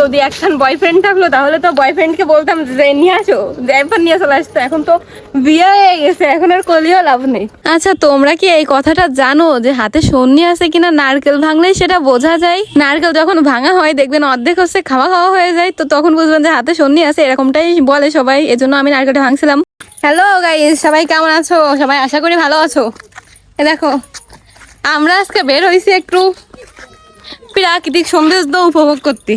যদি একখান বয়ফ্রেন্ড থাকল, তাহলে তো বয়ফ্রেন্ডকে বলতাম যে, নিয়ে আসো। ড্রাইভার নিয়ে চলে আসতো এখন তো বিয়ে হয়ে গেছে, এখন আর কলিও লাভ নেই। আচ্ছা তোমরা কি এই কথাটা জানো যে, হাতে সন্নি আছে কিনা নারকেল ভাঙলেই সেটা বোঝা যায়? নারকেল যখন ভাঙা হয়, দেখবেন অর্ধেক হচ্ছে খাওয়া খাওয়া হয়ে যায়, তো তখন বুঝবেন যে, হাতে সন্নি আছে, এরকমটাই বলে সবাই। এজন্য আমি নারকেলটা ভাঙছিলাম। হ্যালো গাইস সবাই কেমন আছো? সবাই আশা করি ভালো আছো। দেখো, আমরা আজকে বের হয়েছি একটু প্রাকৃতিক সৌন্দর্য উপভোগ করতে।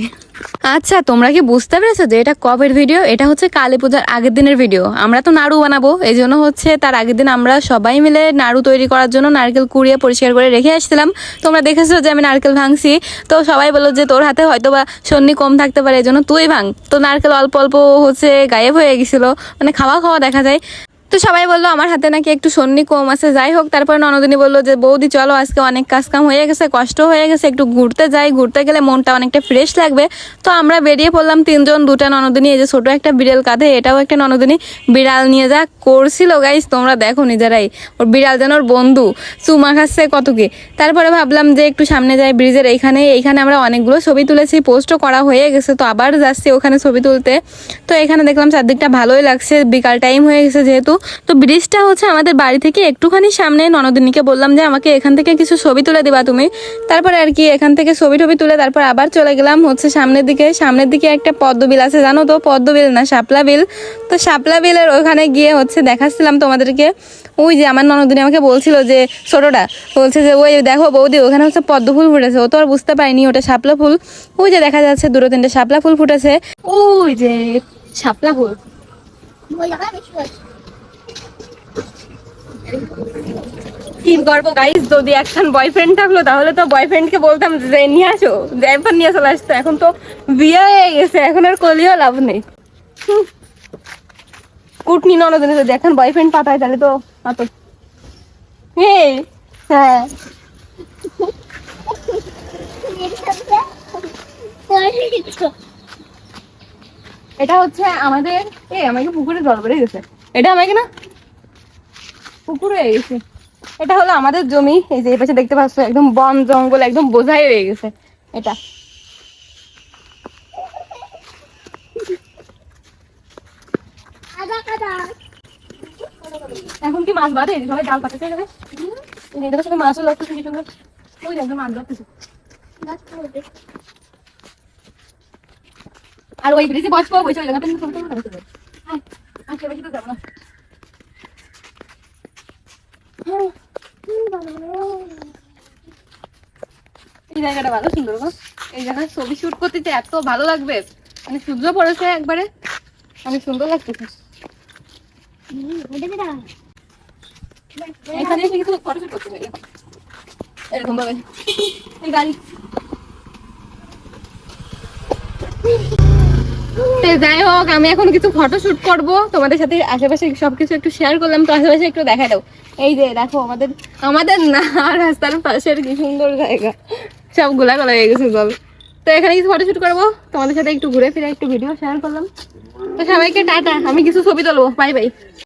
আচ্ছা তোমরা কি বুঝতে পেরেছ যে এটা কবের ভিডিও? এটা হচ্ছে কালী পূজার আগের দিনের ভিডিও। আমরা তো নাড়ু বানাবো, এই জন্য হচ্ছে তার আগের দিন আমরা সবাই মিলে নাড়ু তৈরি করার জন্য নারকেল কুড়িয়ে পরিষ্কার করে রেখে আসছিলাম। তোমরা দেখেছ যে আমি নারকেল ভাঙছি। তো সবাই বলল যে তোর হাতে হয়তো বা সন্নি কম থাকতে পারে, এই জন্য তুই ভাঙ। তো নারকেল অল্প অল্প হচ্ছে গায়েব হয়ে গেছিল। মানে খাওয়া খাওয়া দেখা যায়। তো সবাই বলল, আমার হাতে নাকি একটু সন্নি কম আছে। যাই হোক, তারপর ননদিনী বলল যে, বৌদি, চলো, আজকে অনেক কাজ কাম হয়ে গেছে, কষ্ট হয়ে গেছে, একটু ঘুরতে যাই। ঘুরতে গেলে মনটা অনেকটা ফ্রেশ লাগবে। তো আমরা বেরিয়ে পড়লাম তিনজন, দুটা ননদিনী, এই যে ছোট একটা বিড়াল কাঁধে, এটাও একটা ননদিনী। বিড়াল নিয়ে যা, করছিল গাইস তোমরা দেখো নিজেরাই। ওর বিড়াল যেন ওর বন্ধু। চুমা খাচ্ছে কত কি। তারপরে ভাবলাম যে, একটু সামনে যাই ব্রিজের এইখানে। এইখানে আমরা অনেকগুলো ছবি তুলেছি পোস্টও করা হয়ে গেছে, তো আবার যাচ্ছি ওখানে ছবি তুলতে। তো এখানে দেখলাম চারদিকটা ভালোই লাগছে, বিকাল টাইম হয়ে গেছে যেহেতু। তো ব্রিজটা হচ্ছে আমাদের বাড়ি থেকে একটুখানি সামনে, ননদিনীকে বললাম যে আমাকে এখান থেকে কিছু ছবি তুলে দিবা তুমি। তারপরে আর কি, এখান থেকে ছবি টবি তুলে তারপর আবার চলে গেলাম হচ্ছে সামনের দিকে। সামনের দিকে একটা পদ্মবিল আছে, জানো তো? পদ্মবিল না, শাপলা বিল। তো শাপলা বিলের ওখানে গিয়ে হচ্ছে দেখাচ্ছিলাম তোমাদেরকে। ওই যে আমার ননদিনী আমাকে বলছিল যে, ছোটটা, বলছে যে, ওই দেখো বৌদি, ওখানে হচ্ছে পদ্ম ফুল ফুটেছে। ও তো আর বুঝতে পারিনি ওটা শাপলা ফুল। ওই যে দেখা যাচ্ছে দুটো তিনটে শাপলা ফুল ফুটেছে। ওই যে শাপলা ফুল। কি করব যদি একখান বয়ফ্রেন্ড থাকল, তাহলে তো বলতাম যে নিয়ে আসো। ড্রাইভার নিয়ে চলে আসতো। এখন তো বিয়ে হয়ে গেছে, এখন আর কলিও লাভ নেই। কুটনি যদি এখন বয়ফ্রেন্ড পাঠায়, তাহলে তো অত হ্যাঁ। এটা হচ্ছে আমাদের এ আমাকে পুকুরে জল বেড়ে গেছে। এটা আমাকে না পুকুর হয়ে গেছে এটা হলো আমাদের জমি। এই যে পাশে দেখতে পাচ্ছ, একদম বন, জঙ্গল, একদম বোঝাই হয়ে গেছে। এটা। এখন কি মাছ বাদে সবাই জাল পাঠাতে যাবে। এদের সবাই মাছও লাগতেছে কি সুন্দর ওই দেখো মাছ ধরতেছে আর ওই ব্রিজে বসবো, বসে ওই জায়গাটা ছবি তুলবো আচ্ছা বেশি তো যাব না এই জায়গাটা ভালো সুন্দর গো। এই জায়গায় ছবি শুট করতে যে এত ভালো লাগবে। মানে সূর্য পড়েছে একবারে। অনেক সুন্দর লাগতেছে। যাই হোক, আমি এখন কিছু ফটো শুট করব। তোমাদের সাথে আশেপাশে সবকিছু একটু শেয়ার করলাম। তো আশেপাশে একটু দেখা দাও। এই যে দেখো, আমাদের আমাদের না, রাস্তার পাশের কি সুন্দর জায়গা। সব গোলা গোলা হয়ে গেছে জল তো এখানে কিছু ফটো শুট করব। তোমাদের সাথে একটু ঘুরে ফিরে একটু ভিডিও শেয়ার করলাম। তো সবাইকে টাটা, আমি কিছু ছবি তুলবো। Bye bye